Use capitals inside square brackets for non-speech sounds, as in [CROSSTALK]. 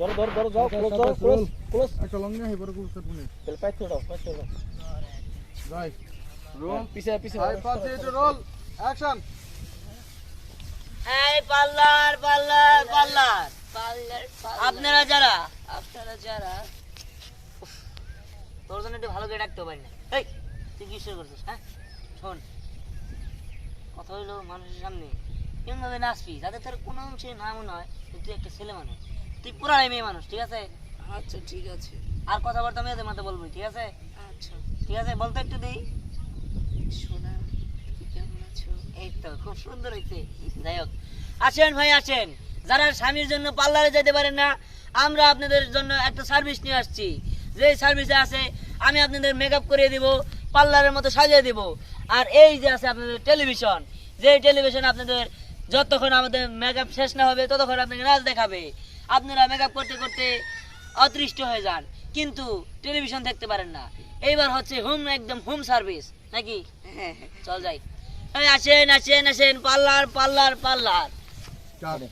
ধরো ধরো ধরো যাও ক্লোজ যাও ক্লোজ ক্লোজ একটা লং নিয়ে হেবার কুল সেট বনে তাহলে পাইতে দাও পাইতে দাও যাই। রোল পিছে পিছে। পাঁচ এইট রোল অ্যাকশন এই পাল্লার পাল্লার পাল্লার। পার্লার আপনারা যারা? আপনারা যারা? তোর জন্য একটু ভালো করে ডাকতে পারি না। এই তুই কি শুরু করছিস হ্যাঁ? শোন কথা হইল মানুষের সামনে। এমন ভাবে নাচবি যাতে তোর কোনো অংশে না মনে হয় তুই একটা ছেলে মানুষ। তুই পুরাই মেয়ে মানুষ ঠিক আছে? আচ্ছা ঠিক আছে। আর কথাবার্তা মেয়েদের বলবি ঠিক আছে? আচ্ছা। ঠিক আছে বলতে একটু দিই কেমন আছো? এই তো খুব সুন্দর হয়েছে যাই হোক আসেন ভাই আসেন। যারা স্বামীর জন্য পার্লারে যেতে পারেন না আমরা আপনাদের জন্য একটা সার্ভিস নিয়ে আসছি। যে সার্ভিসে আছে আমি আপনাদের মেকআপ করিয়ে দিব পার্লারের মতো সাজিয়ে দিব। আর এই যে আছে আপনাদের টেলিভিশন যে টেলিভিশন আপনাদের যতক্ষণ আমাদের মেকআপ শেষ না হবে ততক্ষণ আপনাকে নাচ দেখাবে। আপনারা মেকআপ করতে করতে অদৃষ্ট হয়ে যান। কিন্তু টেলিভিশন দেখতে পারেন না। এইবার হচ্ছে হোম একদম হোম সার্ভিস নাকি? হ্যাঁ [LAUGHS] হ্যাঁ চল যাই। আছেন আসেন আসেন আসেন পার্লার পার্লার পার্লার। স্টার্ট